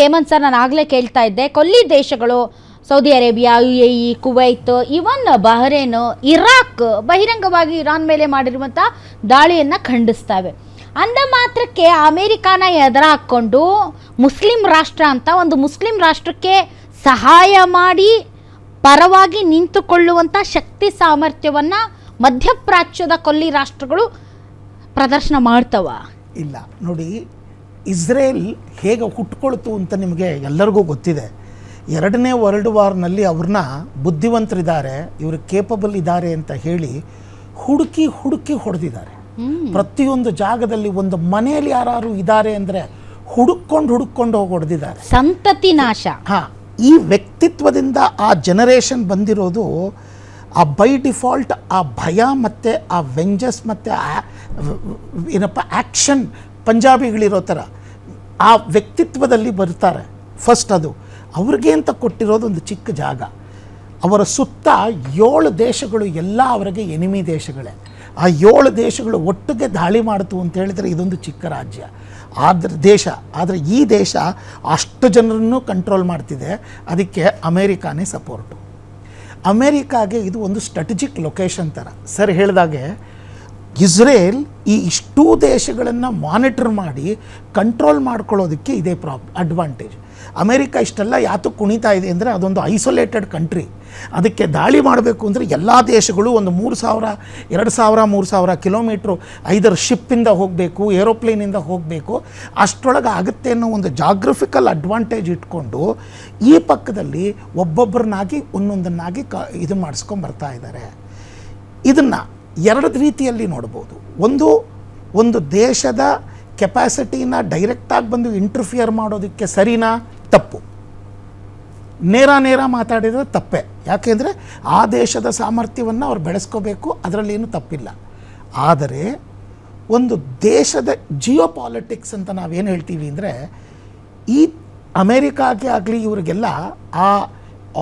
Hemant sir ನಾನು ಆಗಲೇ ಕೇಳ್ತಾ ಇದ್ದೆ, ಕೊಲ್ಲಿ ದೇಶಗಳು, Saudi Arabia U A E Kuwait, even Bahrain, Iraq ಬಹಿರಂಗವಾಗಿ ಇರಾನ್ ಮೇಲೆ ಮಾಡಿರುವಂಥ ದಾಳಿಯನ್ನು ಖಂಡಿಸ್ತವೆ. ಅಂದ ಮಾತ್ರಕ್ಕೆ ಅಮೇರಿಕಾನ ಎದುರ ಹಾಕ್ಕೊಂಡು ಮುಸ್ಲಿಂ ರಾಷ್ಟ್ರ ಅಂತ ಒಂದು ಮುಸ್ಲಿಂ ರಾಷ್ಟ್ರಕ್ಕೆ ಸಹಾಯ ಮಾಡಿ ಪರವಾಗಿ ನಿಂತುಕೊಳ್ಳುವಂಥ ಶಕ್ತಿ ಸಾಮರ್ಥ್ಯವನ್ನು ಮಧ್ಯಪ್ರಾಚ್ಯದ ಕೊಲ್ಲಿ ರಾಷ್ಟ್ರಗಳು ಪ್ರದರ್ಶನ ಮಾಡ್ತವ? ಇಲ್ಲ. ನೋಡಿ ಇಸ್ರೇಲ್ ಹೇಗೆ ಹುಟ್ಕೊಳ್ತು ಅಂತ ನಿಮಗೆ ಎಲ್ಲರಿಗೂ ಗೊತ್ತಿದೆ. ಎರಡನೇ ವರ್ಲ್ಡ್ ವಾರ್ನಲ್ಲಿ ಅವ್ರನ್ನ ಬುದ್ಧಿವಂತರಿದ್ದಾರೆ ಇವರು ಕೇಪಬಲ್ ಇದ್ದಾರೆ ಅಂತ ಹೇಳಿ ಹುಡುಕಿ ಹುಡುಕಿ ಹೊಡೆದಿದ್ದಾರೆ. ಪ್ರತಿಯೊಂದು ಜಾಗದಲ್ಲಿ ಒಂದು ಮನೆಯಲ್ಲಿ ಯಾರು ಇದ್ದಾರೆ ಅಂದರೆ ಹುಡುಕೊಂಡು ಹುಡುಕೊಂಡು ಹೋಗಿ ಹೊಡೆದಿದ್ದಾರೆ. ಸಂತತಿ ನಾಶ. ಹಾ ಈ ವ್ಯಕ್ತಿತ್ವದಿಂದ ಆ ಜನರೇಷನ್ ಬಂದಿರೋದು ಆ ಬೈ ಡಿಫಾಲ್ಟ್ ಆ ಭಯ ಮತ್ತು ಆ ವೆಂಜಸ್ ಮತ್ತು ಏನಪ್ಪ ಆ್ಯಕ್ಷನ್ ಪಂಜಾಬಿಗಳಿರೋ ಥರ ಆ ವ್ಯಕ್ತಿತ್ವದಲ್ಲಿ ಬರ್ತಾರೆ. ಫಸ್ಟ್ ಅದು. ಅವ್ರಿಗೆ ಅಂತ ಕೊಟ್ಟಿರೋದು ಒಂದು ಚಿಕ್ಕ ಜಾಗ. ಅವರ ಸುತ್ತ ಏಳು ದೇಶಗಳು ಎಲ್ಲ ಅವರಿಗೆ ಎನಿಮಿ ದೇಶಗಳೇ. ಆ ಏಳು ದೇಶಗಳು ಒಟ್ಟಿಗೆ ದಾಳಿ ಮಾಡ್ತು ಅಂತ ಹೇಳಿದರೆ ಇದೊಂದು ಚಿಕ್ಕ ರಾಜ್ಯ. ಆದ್ರ ದೇಶ, ಆದರೆ ಈ ದೇಶ ಅಷ್ಟು ಜನರನ್ನು ಕಂಟ್ರೋಲ್ ಮಾಡ್ತಿದೆ. ಅದಕ್ಕೆ ಅಮೇರಿಕಾನೇ ಸಪೋರ್ಟು ಅಮೇರಿಕಾಗೆ ಇದು ಒಂದು ಸ್ಟ್ರಾಟಜಿಕ್ ಲೊಕೇಶನ್ ಥರ. ಸರ್, ಹೇಳಿದಾಗೆ ಇಸ್ರೇಲ್ ಈ ಇಷ್ಟೂ ದೇಶಗಳನ್ನು ಮಾನಿಟರ್ ಮಾಡಿ ಕಂಟ್ರೋಲ್ ಮಾಡ್ಕೊಳ್ಳೋದಕ್ಕೆ ಇದೇ ಪ್ರಾಬ್ ಅಡ್ವಾಂಟೇಜ್ ಅಮೇರಿಕ ಇಷ್ಟೆಲ್ಲ ಯಾತು ಕುಣಿತಾ ಇದೆ ಅಂದರೆ ಅದೊಂದು ಐಸೋಲೇಟೆಡ್ ಕಂಟ್ರಿ ಅದಕ್ಕೆ ದಾಳಿ ಮಾಡಬೇಕು ಅಂದರೆ ಎಲ್ಲ ದೇಶಗಳು ಒಂದು ಮೂರು ಸಾವಿರ, ಎರಡು ಸಾವಿರ, ಮೂರು ಸಾವಿರ ಕಿಲೋಮೀಟ್ರು ಐದರ ಶಿಪ್ಪಿಂದ ಹೋಗಬೇಕು ಏರೋಪ್ಲೇನಿಂದ ಹೋಗಬೇಕು ಅಷ್ಟರೊಳಗೆ ಆಗುತ್ತೆ ಅನ್ನೋ ಒಂದು ಜಾಗ್ರಫಿಕಲ್ ಅಡ್ವಾಂಟೇಜ್ ಇಟ್ಕೊಂಡು ಈ ಪಕ್ಕದಲ್ಲಿ ಒಬ್ಬೊಬ್ಬರನ್ನಾಗಿ ಒಂದೊಂದನ್ನಾಗಿ ಕ, ಇದು ಮಾಡಿಸ್ಕೊಂಡು ಬರ್ತಾ ಇದ್ದಾರೆ. ಇದನ್ನು ಎರಡು ರೀತಿಯಲ್ಲಿ ನೋಡ್ಬೋದು. ಒಂದು ಒಂದು ದೇಶದ ಕೆಪಾಸಿಟಿನ ಡೈರೆಕ್ಟಾಗಿ ಬಂದು ಇಂಟರ್ಫಿಯರ್ ಮಾಡೋದಕ್ಕೆ ಸರಿನಾ? ತಪ್ಪು. ನೇರ ನೇರ ಮಾತಾಡಿದರೆ ತಪ್ಪೇ. ಯಾಕೆಂದರೆ ಆ ದೇಶದ ಸಾಮರ್ಥ್ಯವನ್ನು ಅವ್ರು ಬೆಳೆಸ್ಕೋಬೇಕು, ಅದರಲ್ಲೇನು ತಪ್ಪಿಲ್ಲ. ಆದರೆ ಒಂದು ದೇಶದ ಜಿಯೋ ಪಾಲಿಟಿಕ್ಸ್ ಅಂತ ನಾವೇನು ಹೇಳ್ತೀವಿ ಅಂದರೆ ಈ ಅಮೇರಿಕಾಗೆ ಆಗಲಿ ಇವರಿಗೆಲ್ಲ ಆ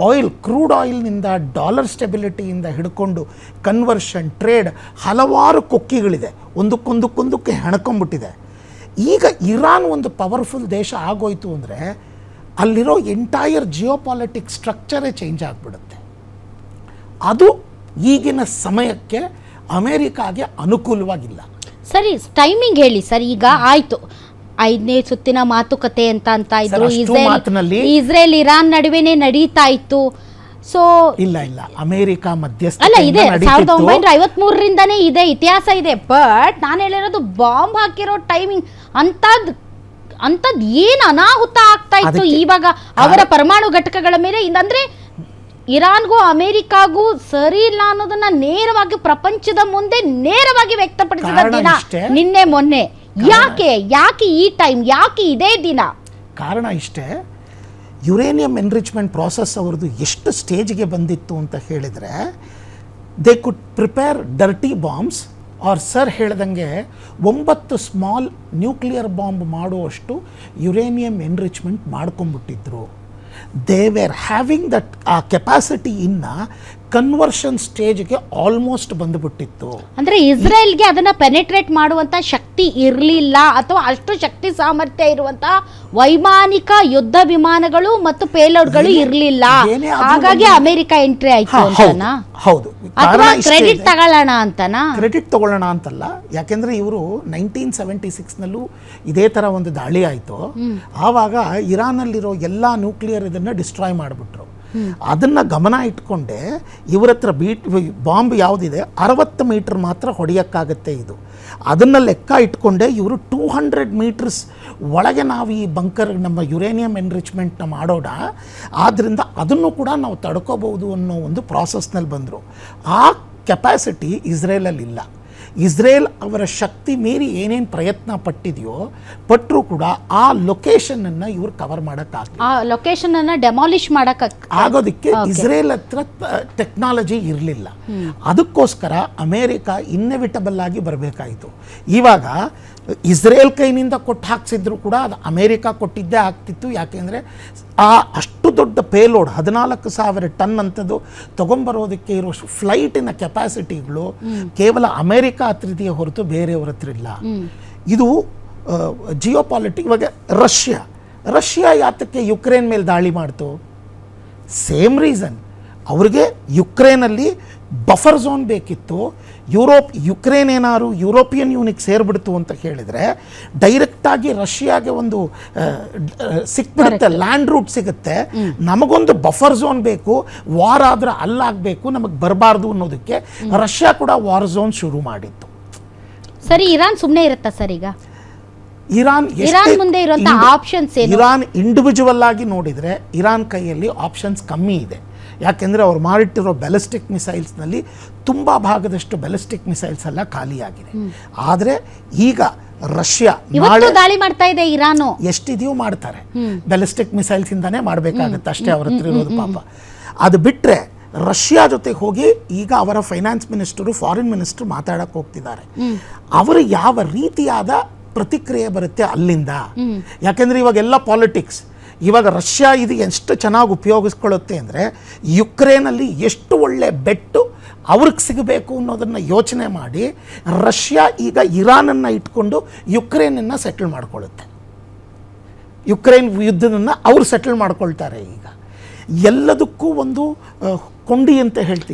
ಆಯಿಲ್ ಕ್ರೂಡ್ ಆಯಿಲ್ನಿಂದ ಡಾಲರ್ ಸ್ಟೆಬಿಲಿಟಿಯಿಂದ ಹಿಡ್ಕೊಂಡು ಕನ್ವರ್ಷನ್ ಟ್ರೇಡ್ ಹಲವಾರು ಕೊಕ್ಕಿಗಳಿದೆ. ಒಂದಕ್ಕೊಂದಕ್ಕೊಂದಕ್ಕೆ ಹೆಣ್ಕೊಂಬಿಟ್ಟಿದೆ. ಈಗ ಇರಾನ್ ಒಂದು ಪವರ್ಫುಲ್ ದೇಶ ಆಗೋಯ್ತು ಅಂದರೆ ಅಲ್ಲಿರೋ ಎಂಟೈರ್ ಜಿಯೋ ಪಾಲಿಟಿಕ್ಸ್ ಸ್ಟ್ರಕ್ಚರೇ ಚೇಂಜ್ ಆಗಿಬಿಡುತ್ತೆ. ಅದು ಈಗಿನ ಸಮಯಕ್ಕೆ ಅಮೇರಿಕಾಗೆ ಅನುಕೂಲವಾಗಿಲ್ಲ. ಸರಿ ಟೈಮಿಂಗ್ ಹೇಳಿ ಸರ್, ಈಗ ಆಯ್ತು. ಐದನೇ ಸುತ್ತಿನ ಮಾತುಕತೆ ಅಂತ ಅಂತ ಇದ್ರು. ಇಸ್ರೇಲ್ ಇಸ್ರೇಲ್ ಇರಾನ್ ನಡುವೆನೆ ನಡೀತಾ ಇತ್ತು. ಸೊ ಇಲ್ಲ ಇಲ್ಲ. ಅಮೇರಿಕಾ ಅಲ್ಲ ಇದೆ. ಸಾವಿರದ. ಒಂಬೈನೂರ ಐವತ್ ಮೂರರಿಂದನೇ ಇದೆ ಇತಿಹಾಸ ಇದೆ. ಬಟ್ ನಾನು ಹೇಳಿರೋದು ಬಾಂಬ್ ಹಾಕಿರೋ ಟೈಮಿಂಗ್ ಅಂತದ್ ಅಂತದ್ ಏನ್ ಅನಾಹುತ ಆಗ್ತಾ ಇತ್ತು ಇವಾಗ ಅವರ ಪರಮಾಣು ಘಟಕಗಳ ಮೇಲೆ? ಇದ್- ಅಂದ್ರೆ ಇರಾನ್ಗೂ ಅಮೆರಿಕಾಗೂ ಸರಿ ಇಲ್ಲ ಅನ್ನೋದನ್ನ ನೇರವಾಗಿ ಪ್ರಪಂಚದ ಮುಂದೆ ನೇರವಾಗಿ ವ್ಯಕ್ತಪಡಿಸಿದ ದಿನ. ನಿನ್ನೆ ಮೊನ್ನೆ. ಯಾಕೆ ಯಾಕೆ ಈ ಟೈಮ್ ಯಾಕೆ ಇದೇ ದಿನ? ಕಾರಣ ಇಷ್ಟೇ ಯುರೇನಿಯಂ ಎನ್ರಿಚ್ಮೆಂಟ್ ಪ್ರಾಸೆಸ್ ಅವ್ರದ್ದು ಎಷ್ಟು ಸ್ಟೇಜ್ಗೆ ಬಂದಿತ್ತು ಅಂತ ಹೇಳಿದರೆ they could prepare dirty bombs are sir ಹೇಳ್ದಂಗೆ ಒಂಬತ್ತು ಸ್ಮಾಲ್ ನ್ಯೂಕ್ಲಿಯರ್ ಬಾಂಬ್ ಮಾಡುವಷ್ಟು ಯುರೇನಿಯಂ ಎನ್ರಿಚ್ಮೆಂಟ್ ಮಾಡ್ಕೊಂಬಿಟ್ಟಿದ್ರು ದೇ ವೇರ್ ಹ್ಯಾವಿಂಗ್ ದಟ್ ಆ ಕೆಪಾಸಿಟಿ ಇನ್ನ ಕನ್ವರ್ಷನ್ ಸ್ಟೇಜ್ಗೆ ಆಲ್ಮೋಸ್ಟ್ ಬಂದ್ಬಿಟ್ಟಿತ್ತು. ಅಂದ್ರೆ ಇಸ್ರೇಲ್ಗೆ ಅದನ್ನ ಪೆನೆಟ್ರೇಟ್ ಮಾಡುವಂತ ಶಕ್ತಿ ಇರಲಿಲ್ಲ ಅಥವಾ ಅಷ್ಟು ಶಕ್ತಿ ಸಾಮರ್ಥ್ಯ ಇರುವಂತ ವೈಮಾನಿಕ ಯುದ್ಧ ವಿಮಾನಗಳು ಮತ್ತು ಪೇಲೋಡ್ಗಳು ಇರಲಿಲ್ಲ. ಏನೇ ಆದ್ರೂ ಹಾಗಾಗಿ ಅಮೆರಿಕ ಎಂಟ್ರಿ ಆಯ್ತು ಹಾ, ಹೌದು ಅಂತನಾ? ಹೌದು. ಅಥವಾ ಕಾರಣ ಇಷ್ಟೇ ಕ್ರೆಡಿಟ್ ಇದೆ. ತಗೊಳ್ಳೋಣ ಅಂತನಾ? ಕ್ರೆಡಿಟ್ ತಗೊಳ್ಳೋಣ ಅಂತಲ್ಲ. ಯಾಕೆಂದ್ರೆ ಇವರು ನೈನ್ಟೀನ್ ಸೆವೆಂಟಿ ಸಿಕ್ಸ್ನಲ್ಲೂ ಇದೇ ಥರ ಒಂದು ದಾಳಿ ಆಯಿತು. ಆವಾಗ ಇರಾನಲ್ಲಿರೋ ಎಲ್ಲ ನ್ಯೂಕ್ಲಿಯರ್ ಇದನ್ನು ಡಿಸ್ಟ್ರಾಯ್ ಮಾಡಿಬಿಟ್ರು. ಅದನ್ನು ಗಮನ ಇಟ್ಕೊಂಡೆ, ಇವ್ರ ಹತ್ರ ಬೀಟ್, ಬಾಂಬ್ ಯಾವುದಿದೆ, ಅರವತ್ತು ಮೀಟರ್ ಮಾತ್ರ ಹೊಡೆಯೋಕ್ಕಾಗತ್ತೆ ಇದು. ಅದನ್ನು ಲೆಕ್ಕ ಇಟ್ಕೊಂಡೆ, ಇವರು ಟೂ ಹಂಡ್ರೆಡ್ ಮೀಟರ್ಸ್ ಒಳಗೆ ನಾವು ಈ ಬಂಕರ್ ನಮ್ಮ ಯುರೇನಿಯಂ ಎನ್ರಿಚ್ಮೆಂಟ್ನ ಮಾಡೋಣ ಆದ್ದರಿಂದ ಅದನ್ನು ಕೂಡ ನಾವು ತಡ್ಕೋಬಹುದು ಅನ್ನೋ ಒಂದು ಪ್ರಾಸೆಸ್ನಲ್ಲಿ ಬಂದರು. ಆ ಕೆಪಾಸಿಟಿ ಇಸ್ರೇಲಲ್ಲಿ ಇಲ್ಲ ಇಸ್ರೇಲ್ ಅವರ ಶಕ್ತಿ ಮೀರಿ ಏನೇನು ಪ್ರಯತ್ನ ಪಟ್ಟಿದೆಯೋ ಪಟ್ಟರೂ ಕೂಡ ಆ ಲೊಕೇಶನನ್ನು ಇವರು ಕವರ್ ಮಾಡೋಕ್ಕಾಗಲಿ ಆ ಲೊಕೇಶನ್ ಅನ್ನ ಡೆಮಾಲಿಷ್ ಮಾಡಕ್ ಆಗೋದಕ್ಕೆ ಇಸ್ರೇಲ್ ಹತ್ರ ಟೆಕ್ನಾಲಜಿ ಇರಲಿಲ್ಲ. ಅದಕ್ಕೋಸ್ಕರ ಅಮೇರಿಕಾ ಇನ್ನೆವಿಟಬಲ್ ಆಗಿ ಬರಬೇಕಾಯಿತು. ಇವಾಗ ಇಸ್ರೇಲ್ ಕೈನಿಂದ ಕೊಟ್ಟು ಹಾಕ್ಸಿದ್ರು ಕೂಡ ಅದು ಅಮೇರಿಕ ಕೊಟ್ಟಿದ್ದೇ ಆಗ್ತಿತ್ತು. ಯಾಕೆಂದರೆ ಆ ಅಷ್ಟು ದೊಡ್ಡ ಪೇಲೋಡ್ ಹದಿನಾಲ್ಕು ಸಾವಿರ ಟನ್ ಅಂಥದ್ದು ತೊಗೊಂಬರೋದಕ್ಕೆ ಇರೋ ಫ್ಲೈಟಿನ ಕೆಪಾಸಿಟಿಗಳು ಕೇವಲ ಅಮೇರಿಕ ಹತ್ರ ಹೊರತು ಬೇರೆಯವ್ರ ಹತ್ರ ಇಲ್ಲ. ಇದು ಜಿಯೋ ಪಾಲಿಟಿಕ್ ಇವಾಗ ರಷ್ಯಾ. ರಷ್ಯಾ ಯಾತಕ್ಕೆ ಯುಕ್ರೇನ್ ಮೇಲೆ ದಾಳಿ ಮಾಡ್ತು? Same reason. ಅವ್ರಿಗೆ ಯುಕ್ರೇನಲ್ಲಿ ಬಫರ್ ಝೋನ್ ಬೇಕಿತ್ತು ಯುರೋಪ್ ಯುಕ್ರೇನ್ ಏನಾದ್ರು ಯುರೋಪಿಯನ್ ಯೂನಿಕ್ ಸೇರ್ಬಿಡ್ತು ಅಂತ ಹೇಳಿದರೆ ಡೈರೆಕ್ಟಾಗಿ ರಷ್ಯಾಗೆ ಒಂದು ಸಿಕ್ಬಿಡುತ್ತೆ ಲ್ಯಾಂಡ್ ರೂಟ್ ಸಿಗುತ್ತೆ. ನಮಗೊಂದು ಬಫರ್ ಝೋನ್ ಬೇಕು ವಾರ್ ಆದ್ರೆ ಅಲ್ಲಾಗಬೇಕು ನಮಗೆ ಬರಬಾರ್ದು ಅನ್ನೋದಕ್ಕೆ ರಷ್ಯಾ ಕೂಡ ವಾರ್ ಝೋನ್ ಶುರು ಮಾಡಿತ್ತು. ಸರಿ ಇರಾನ್ ಸುಮ್ಮನೆ ಇರುತ್ತಾ ಸರ್ ಈಗ? ಇರಾನ್ ಇರಾನ್ ಮುಂದೆ ಇರುವಂತಹ ಆಪ್ಷನ್ಸ್? ಇರಾನ್ ಇಂಡಿವಿಜುವಲ್ ಆಗಿ ನೋಡಿದ್ರೆ ಇರಾನ್ ಕೈಯಲ್ಲಿ ಆಪ್ಷನ್ಸ್ ಕಮ್ಮಿ ಇದೆ. ಯಾಕೆಂದರೆ ಅವ್ರು ಮಾಡಿಟ್ಟಿರೋ ಬೆಲಿಸ್ಟಿಕ್ ಮಿಸೈಲ್ಸ್ನಲ್ಲಿ ತುಂಬ ಭಾಗದಷ್ಟು ಬೆಲಿಸ್ಟಿಕ್ ಮಿಸೈಲ್ಸ್ ಎಲ್ಲ ಖಾಲಿಯಾಗಿದೆ. ಆದರೆ ಈಗ ರಷ್ಯಾ ನಾಳೆ ದಾಳಿ ಮಾಡ್ತಾ ಇದೆ ಇರಾನು. ಎಷ್ಟಿದೆಯೂ ಮಾಡ್ತಾರೆ. ಬೆಲಿಸ್ಟಿಕ್ ಮಿಸೈಲ್ಸ್ ಇಂದಾನೆ ಮಾಡಬೇಕಾಗುತ್ತೆ. ಅಷ್ಟೇ ಅವ್ರ ಹತ್ರ ಇರೋದು ಪಾಪ. ಅದು ಬಿಟ್ಟರೆ ರಷ್ಯಾ ಜೊತೆಗೆ ಹೋಗಿ ಈಗ ಅವರ ಫೈನಾನ್ಸ್ ಮಿನಿಸ್ಟರು ಫಾರಿನ್ ಮಿನಿಸ್ಟರ್ ಮಾತಾಡಕ್ಕೆ ಹೋಗ್ತಿದ್ದಾರೆ. ಅವರು ಯಾವ ರೀತಿಯಾದ ಪ್ರತಿಕ್ರಿಯೆ ಬರುತ್ತೆ ಅಲ್ಲಿಂದ? ಯಾಕೆಂದ್ರೆ ಇವಾಗ ಎಲ್ಲ ಪಾಲಿಟಿಕ್ಸ್ ಇವಾಗ ರಷ್ಯಾ ಇದು ಎಷ್ಟು ಚೆನ್ನಾಗಿ ಉಪಯೋಗಿಸ್ಕೊಳ್ಳುತ್ತೆ ಅಂದರೆ ಯುಕ್ರೇನಲ್ಲಿ ಎಷ್ಟು ಒಳ್ಳೆ ಬೆಟ್ಟು ಅವ್ರಿಗೆ ಸಿಗಬೇಕು ಅನ್ನೋದನ್ನು ಯೋಚನೆ ಮಾಡಿ ರಷ್ಯಾ ಈಗ ಇರಾನನ್ನು ಇಟ್ಕೊಂಡು ಯುಕ್ರೇನನ್ನು ಸೆಟಲ್ ಮಾಡಿಕೊಳ್ಳುತ್ತೆ. ಯುಕ್ರೇನ್ ಯುದ್ಧವನ್ನು ಅವ್ರು ಸೆಟಲ್ ಮಾಡ್ಕೊಳ್ತಾರೆ ಈಗ. ಎಲ್ಲದಕ್ಕೂ ಒಂದು ಕೊಂಡಿ ಅಂತ ಹೇಳ್ತೀವಿ